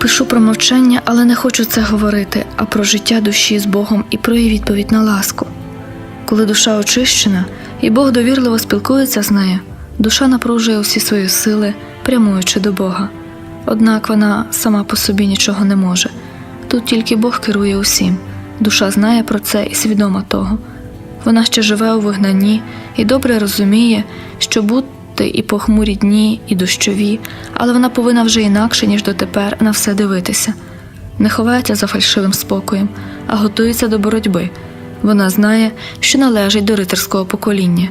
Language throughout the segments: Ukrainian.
Пишу про мовчання, але не хочу це говорити, а про життя душі з Богом і про її відповідь на ласку. Коли душа очищена і Бог довірливо спілкується з нею, душа напружує усі свої сили, прямуючи до Бога. Однак вона сама по собі нічого не може. Тут тільки Бог керує усім. Душа знає про це і свідома того. Вона ще живе у вигнанні і добре розуміє, що бути і похмурі дні, і дощові, але вона повинна вже інакше, ніж дотепер, на все дивитися. Не ховається за фальшивим спокоєм, а готується до боротьби. Вона знає, що належить до рицарського покоління.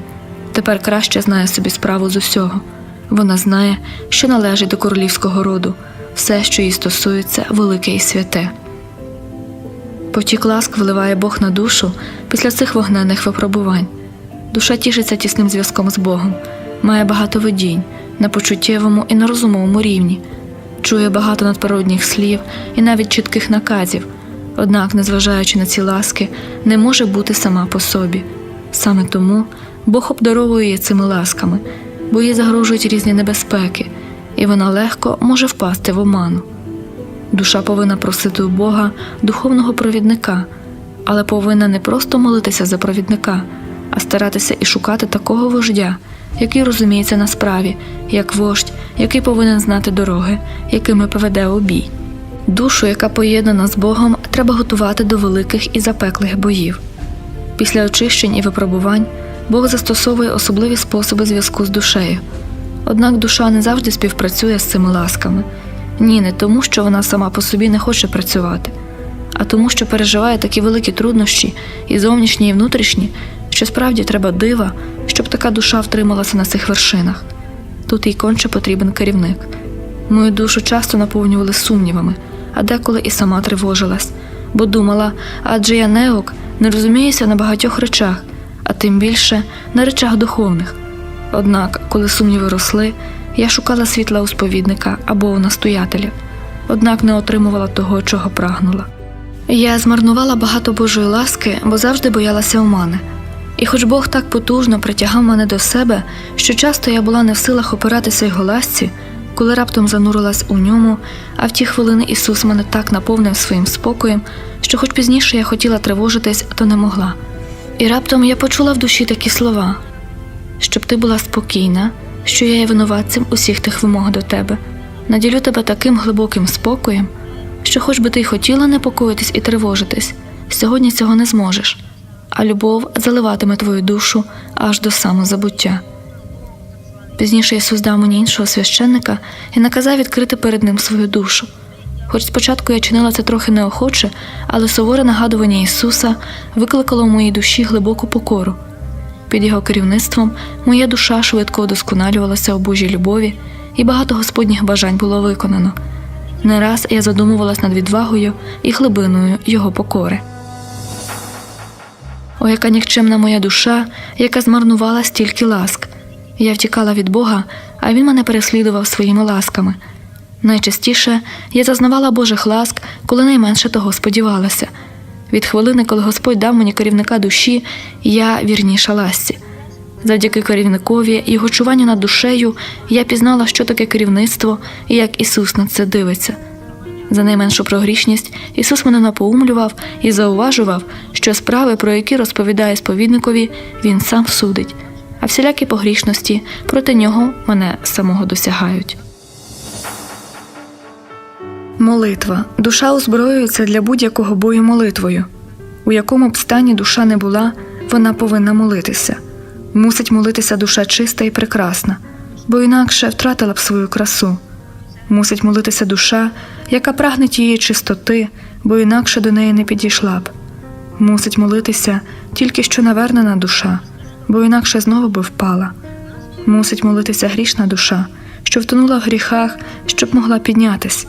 Тепер краще знає собі справу з усього. Вона знає, що належить до королівського роду, все, що їй стосується, велике і святе. Потік ласк вливає Бог на душу після цих вогненних випробувань. Душа тішиться тісним зв'язком з Богом, має багато видінь на почуттєвому і на розумовому рівні, чує багато надприродних слів і навіть чітких наказів, однак, незважаючи на ці ласки, не може бути сама по собі. Саме тому Бог обдаровує цими ласками, бо їй загрожують різні небезпеки, і вона легко може впасти в оману. Душа повинна просити у Бога духовного провідника, але повинна не просто молитися за провідника, а старатися і шукати такого вождя, який розуміється на справі, як вождь, який повинен знати дороги, якими поведе у бій. Душу, яка поєднана з Богом, треба готувати до великих і запеклих боїв. Після очищень і випробувань Бог застосовує особливі способи зв'язку з душею. Однак душа не завжди співпрацює з цими ласками. Ні, не тому, що вона сама по собі не хоче працювати, а тому, що переживає такі великі труднощі, і зовнішні, і внутрішні, що справді треба дива, щоб така душа втрималася на цих вершинах. Тут їй конче потрібен керівник. Мою душу часто наповнювали сумнівами, а деколи і сама тривожилась, бо думала, адже я неок не розуміюся на багатьох речах, а тим більше на речах духовних. Однак, коли сумніви росли, я шукала світла у сповідника або у настоятеля, однак не отримувала того, чого прагнула. Я змарнувала багато Божої ласки, бо завжди боялася омани. І хоч Бог так потужно притягав мене до себе, що часто я була не в силах опиратися його ласці, коли раптом занурилась у ньому, а в ті хвилини Ісус мене так наповнив своїм спокоєм, що хоч пізніше я хотіла тривожитись, то не могла. І раптом я почула в душі такі слова щоб ти була спокійна, що я є винуватцем усіх тих вимог до тебе, наділю тебе таким глибоким спокоєм, що, хоч би ти й хотіла непокоїтись і тривожитись, сьогодні цього не зможеш, а любов заливатиме твою душу аж до самозабуття. Пізніше Ісус дав мені іншого священника і наказав відкрити перед ним свою душу. Хоч спочатку я чинила це трохи неохоче, але суворе нагадування Ісуса викликало в моїй душі глибоку покору. Під його керівництвом моя душа швидко удосконалювалася у Божій любові, і багато господніх бажань було виконано. Не раз я задумувалась над відвагою і глибиною його покори. О, яка нікчемна моя душа, яка змарнувала стільки ласк. Я втікала від Бога, а він мене переслідував своїми ласками. Найчастіше я зазнавала Божих ласк, коли найменше того сподівалася. Від хвилини, коли Господь дав мені керівника душі, я вірніша ласці. Завдяки керівникові, його чуванню над душею, я пізнала, що таке керівництво і як Ісус на це дивиться. За найменшу прогрішність Ісус мене напоумлював і зауважував, що справи, про які розповідає сповідникові, Він сам судить, а всілякі погрішності проти нього мене самого досягають. Молитва. Душа озброюється для будь-якого бою молитвою. У якому б стані душа не була, вона повинна молитися. Мусить молитися душа чиста і прекрасна, бо інакше втратила б свою красу. Мусить молитися душа, яка прагне тієї чистоти, бо інакше до неї не підійшла б. Мусить молитися тільки що навернена душа, бо інакше знову би впала. Мусить молитися грішна душа, що втонула в гріхах, щоб могла піднятись.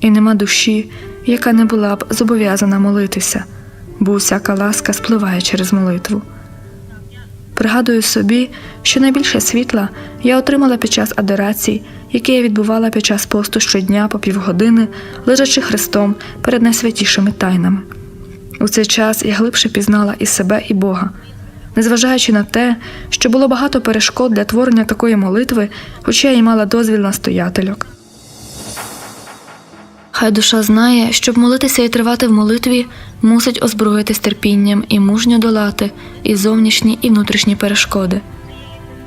І нема душі, яка не була б зобов'язана молитися, бо усяка ласка спливає через молитву. Пригадую собі, що найбільше світла я отримала під час адорацій, які я відбувала під час посту щодня по півгодини, лежачи Христом перед найсвятішими тайнами. У цей час я глибше пізнала і себе, і Бога. Незважаючи на те, що було багато перешкод для творення такої молитви, хоча я й мала дозвіл настоятельок. Хай душа знає, щоб молитися і тривати в молитві, мусить озброїтись терпінням і мужньо долати і зовнішні, і внутрішні перешкоди.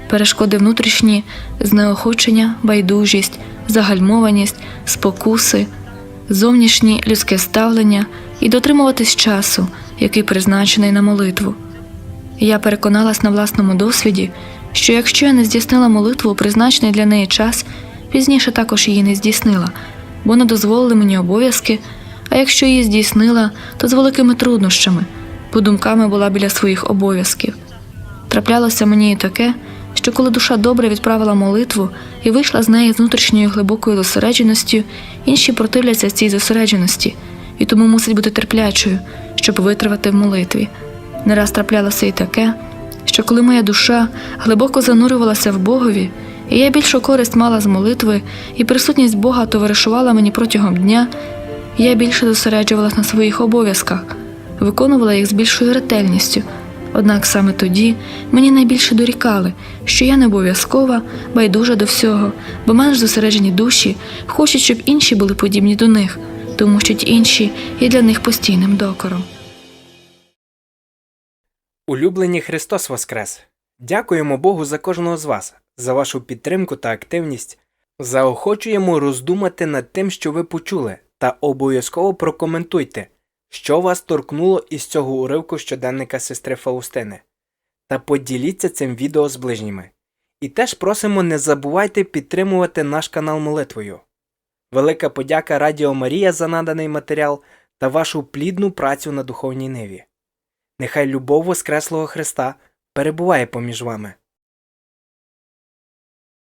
Перешкоди внутрішні знеохочення, байдужість, загальмованість, спокуси, зовнішні людське ставлення і дотримуватись часу, який призначений на молитву. Я переконалась на власному досвіді, що якщо я не здійснила молитву призначений для неї час, пізніше також її не здійснила, бо не дозволили мені обов'язки, а якщо її здійснила, то з великими труднощами, бо думками була біля своїх обов'язків. Траплялося мені і таке, що коли душа добре відправила молитву і вийшла з неї з внутрішньою глибокою зосередженістю, інші противляться цій зосередженості і тому мусить бути терплячою, щоб витривати в молитві. Не раз траплялося і таке, що коли моя душа глибоко занурювалася в Богові, і я більшу користь мала з молитви, і присутність Бога товаришувала мені протягом дня, я більше зосереджувалась на своїх обов'язках, виконувала їх з більшою ретельністю. Однак саме тоді мені найбільше дорікали, що я не обов'язкова, байдужа до всього, бо менш зосереджені душі хочуть, щоб інші були подібні до них, тому що ті інші є для них постійним докором. Улюблені Христос Воскрес! Дякуємо Богу за кожного з вас, за вашу підтримку та активність. Заохочуємо роздумати над тим, що ви почули, та обов'язково прокоментуйте, що вас торкнуло із цього уривку щоденника сестри Фаустини. Та поділіться цим відео з ближніми. І теж просимо не забувайте підтримувати наш канал молитвою. Велика подяка Радіо Марія за наданий матеріал та вашу плідну працю на духовній ниві. Нехай любов Воскреслого Христа перебуває поміж вами.